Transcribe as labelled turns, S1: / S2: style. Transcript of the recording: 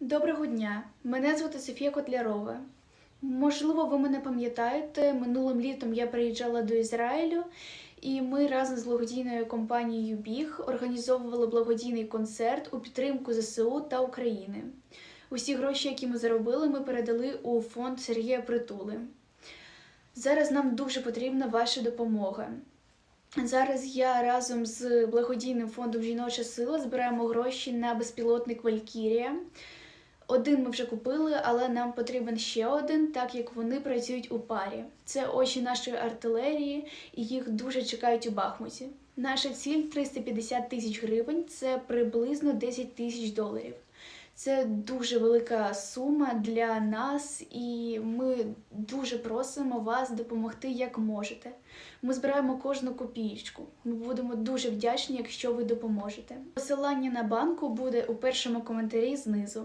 S1: Доброго дня! Мене звати Софія Котлярова. Можливо, ви мене пам'ятаєте, минулим літом я приїжджала до Ізраїлю, і ми разом з благодійною компанією Біг організовували благодійний концерт у підтримку ЗСУ та України. Усі гроші, які ми заробили, ми передали у фонд Сергія Притули. Зараз нам дуже потрібна ваша допомога. Зараз я разом з благодійним фондом Жіноча сила збираємо гроші на безпілотник Валькірія. Один ми вже купили, але нам потрібен ще один, так як вони працюють у парі. Це очі нашої артилерії, і їх дуже чекають у Бахмуті. Наша ціль 350 тисяч гривень, це приблизно 10 тисяч доларів. Це дуже велика сума для нас, і ми дуже просимо вас допомогти як можете. Ми збираємо кожну копієчку. Ми будемо дуже вдячні, якщо ви допоможете. Посилання на банку буде у першому коментарі знизу.